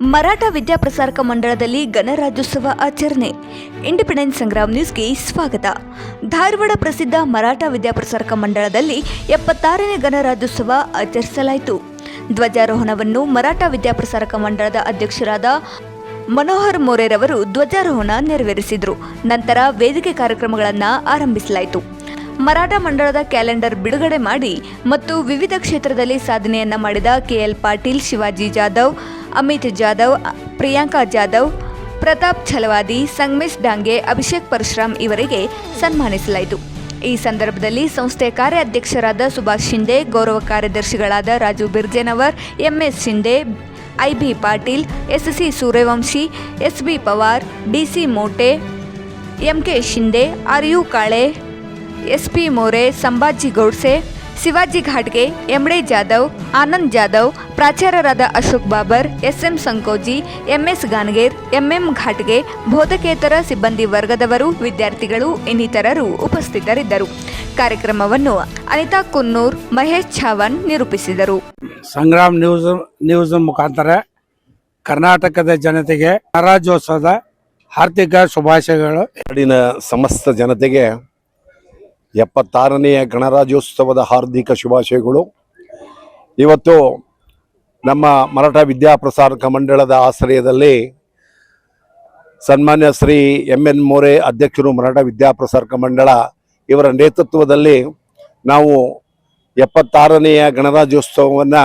ಮರಾಠ ವಿದ್ಯಾಪ್ರಸಾರಕ ಮಂಡಳದಲ್ಲಿ ಗಣರಾಜ್ಯೋತ್ಸವ ಆಚರಣೆ. ಇಂಡಿಪೆಂಡೆನ್ಸ್ ಸಂಗ್ರಾಮ್ ನ್ಯೂಸ್ಗೆ ಸ್ವಾಗತ. ಧಾರವಾಡ ಪ್ರಸಿದ್ಧ ಮರಾಠ ವಿದ್ಯಾಪ್ರಸಾರಕ ಮಂಡಳದಲ್ಲಿ ಎಪ್ಪತ್ತಾರನೇ ಗಣರಾಜ್ಯೋತ್ಸವ ಆಚರಿಸಲಾಯಿತು. ಧ್ವಜಾರೋಹಣವನ್ನು ಮರಾಠ ವಿದ್ಯಾಪ್ರಸಾರಕ ಮಂಡಳದ ಅಧ್ಯಕ್ಷರಾದ ಮನೋಹರ್ ಮೋರೆರವರು ಧ್ವಜಾರೋಹಣ ನೆರವೇರಿಸಿದರು. ನಂತರ ವೇದಿಕೆ ಕಾರ್ಯಕ್ರಮಗಳನ್ನು ಆರಂಭಿಸಲಾಯಿತು. ಮರಾಠ ಮಂಡಳದ ಕ್ಯಾಲೆಂಡರ್ ಬಿಡುಗಡೆ ಮಾಡಿ ಮತ್ತು ವಿವಿಧ ಕ್ಷೇತ್ರದಲ್ಲಿ ಸಾಧನೆಯನ್ನ ಮಾಡಿದ ಕೆಎಲ್ ಪಾಟೀಲ್, ಶಿವಾಜಿ ಜಾಧವ್ ಅಮಿತ್ ಜಾಧವ್, ಪ್ರಿಯಾಂಕಾ ಜಾಧವ್, ಪ್ರತಾಪ್ ಛಲವಾದಿ ಸಂಗಮೇಶ್ ಡಾಂಗೆ, ಅಭಿಷೇಕ್ ಪರಶುರಾಮ್ ಇವರಿಗೆ ಸನ್ಮಾನಿಸಲಾಯಿತು. ಈ ಸಂದರ್ಭದಲ್ಲಿ ಸಂಸ್ಥೆ ಕಾರ್ಯಾಧ್ಯಕ್ಷರಾದ ಸುಭಾಷ್ ಶಿಂದೆ ಗೌರವ ಕಾರ್ಯದರ್ಶಿಗಳಾದ Raju Birjenavar, MS Shinde IB Patil, SC Suryavanshi, SB Pawar, DC Mote, MK Shinde R U Kale, SP More, Sambhaji Gaudse Shivaji ಘಾಟ್ಗೆ ಎಂಡೆ ಜಾಧವ್ ಆನಂದ್ ಜಾಧವ್ ಪ್ರಾಚಾರ್ಯರಾದ Ashok Babar SM Sankoji MS Ganger MM ಘಾಟ್ಗೆ ಬೋಧಕೇತರ ಸಿಬ್ಬಂದಿ ವರ್ಗದವರು ವಿದ್ಯಾರ್ಥಿಗಳು ಇನ್ನಿತರರು ಉಪಸ್ಥಿತರಿದ್ದರು. ಕಾರ್ಯಕ್ರಮವನ್ನು ಅನಿತಾ ಕುನ್ನೂರ್ ಮಹೇಶ್ ಛಾವನ್ ನಿರೂಪಿಸಿದರು. ಸಂಗ್ರಾಮ್ ನ್ಯೂಸ್ ನ್ಯೂಸ್ ಮುಖಾಂತರ ಕರ್ನಾಟಕದ ಜನತೆಗೆ ರಾಜ್ಯೋತ್ಸವದ ಹಾರ್ದಿಕ ಶುಭಾಶಯಗಳು. ನಾಡಿನ ಸಮಸ್ತ ಜನತೆಗೆ ಎಪ್ಪತ್ತಾರನೆಯ ಗಣರಾಜ್ಯೋತ್ಸವದ ಹಾರ್ದಿಕ ಶುಭಾಶಯಗಳು. ಇವತ್ತು ನಮ್ಮ ಮರಾಠ ವಿದ್ಯಾಪ್ರಸಾರಕ ಮಂಡಳದ ಆಶ್ರಯದಲ್ಲಿ ಸನ್ಮಾನ್ಯ ಶ್ರೀ ಎಂ ಎನ್ ಮೋರೆ ಅಧ್ಯಕ್ಷರು ಮರಾಠ ವಿದ್ಯಾಪ್ರಸಾರಕ ಮಂಡಳ ಇವರ ನೇತೃತ್ವದಲ್ಲಿ ನಾವು ಎಪ್ಪತ್ತಾರನೆಯ ಗಣರಾಜ್ಯೋತ್ಸವವನ್ನು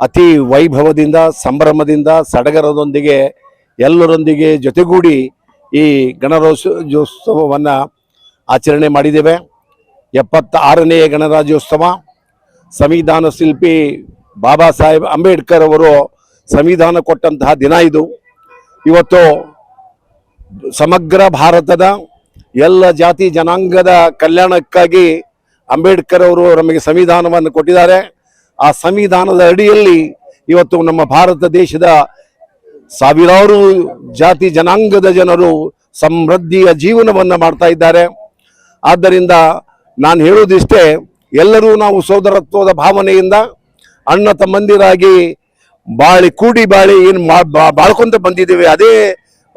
ಅತಿ ವೈಭವದಿಂದ, ಸಂಭ್ರಮದಿಂದ, ಸಡಗರದೊಂದಿಗೆ, ಎಲ್ಲರೊಂದಿಗೆ ಜೊತೆಗೂಡಿ ಈ ಗಣರಾಜ್ಯೋತ್ಸವವನ್ನು ಆಚರಣೆ ಮಾಡಿದ್ದೇವೆ. ಎಪ್ಪತ್ತಾರನೆಯ ಗಣರಾಜ್ಯೋತ್ಸವ. ಸಂವಿಧಾನ ಶಿಲ್ಪಿ ಬಾಬಾ ಸಾಹೇಬ್ ಅಂಬೇಡ್ಕರ್ ಅವರು ಸಂವಿಧಾನ ಕೊಟ್ಟಂತಹ ದಿನ ಇದು. ಇವತ್ತು ಸಮಗ್ರ ಭಾರತದ ಎಲ್ಲ ಜಾತಿ ಜನಾಂಗದ ಕಲ್ಯಾಣಕ್ಕಾಗಿ ಅಂಬೇಡ್ಕರ್ ಅವರು ನಮಗೆ ಸಂವಿಧಾನವನ್ನು ಕೊಟ್ಟಿದ್ದಾರೆ. ಆ ಸಂವಿಧಾನದ ಅಡಿಯಲ್ಲಿ ಇವತ್ತು ನಮ್ಮ ಭಾರತ ದೇಶದ ಸಾವಿರಾರು ಜಾತಿ ಜನಾಂಗದ ಜನರು ಸಮೃದ್ಧಿಯ ಜೀವನವನ್ನು ಮಾಡ್ತಾ ಇದ್ದಾರೆ. ಆದ್ದರಿಂದ ನಾನು ಹೇಳುವುದಿಷ್ಟೇ, ಎಲ್ಲರೂ ನಾವು ಸೋದರತ್ವದ ಭಾವನೆಯಿಂದ ಅಣ್ಣ ತಮ್ಮಂದಿರಾಗಿ ಬಾಳಿ ಕೂಡಿ ಬಾಳಿ ಏನು ಬಾಳ್ಕೊಂತ ಬಂದಿದ್ದೇವೆ, ಅದೇ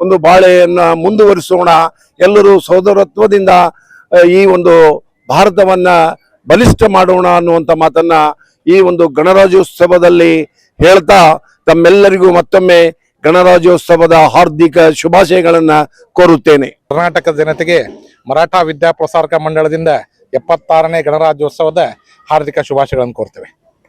ಒಂದು ಬಾಳೆಯನ್ನು ಮುಂದುವರಿಸೋಣ. ಎಲ್ಲರೂ ಸೋದರತ್ವದಿಂದ ಈ ಒಂದು ಭಾರತವನ್ನು ಬಲಿಷ್ಠ ಮಾಡೋಣ ಅನ್ನುವಂಥ ಮಾತನ್ನು ಈ ಒಂದು ಗಣರಾಜ್ಯೋತ್ಸವದಲ್ಲಿ ಹೇಳ್ತಾ, ತಮ್ಮೆಲ್ಲರಿಗೂ ಮತ್ತೊಮ್ಮೆ ಗಣರಾಜ್ಯೋತ್ಸವದ ಹಾರ್ದಿಕ ಶುಭಾಶಯಗಳನ್ನು ಕೋರುತ್ತೇನೆ. ಕರ್ನಾಟಕ ಜನತೆಗೆ ಮರಾಠ ವಿದ್ಯಾಪ್ರಸಾರಕ ಮಂಡಳದಿಂದ ಎಪ್ಪತ್ತಾರನೇ ಗಣರಾಜ್ಯೋತ್ಸವದ ಹಾರ್ದಿಕ ಶುಭಾಶಯಗಳನ್ನು ಕೋರ್ತೇವೆ.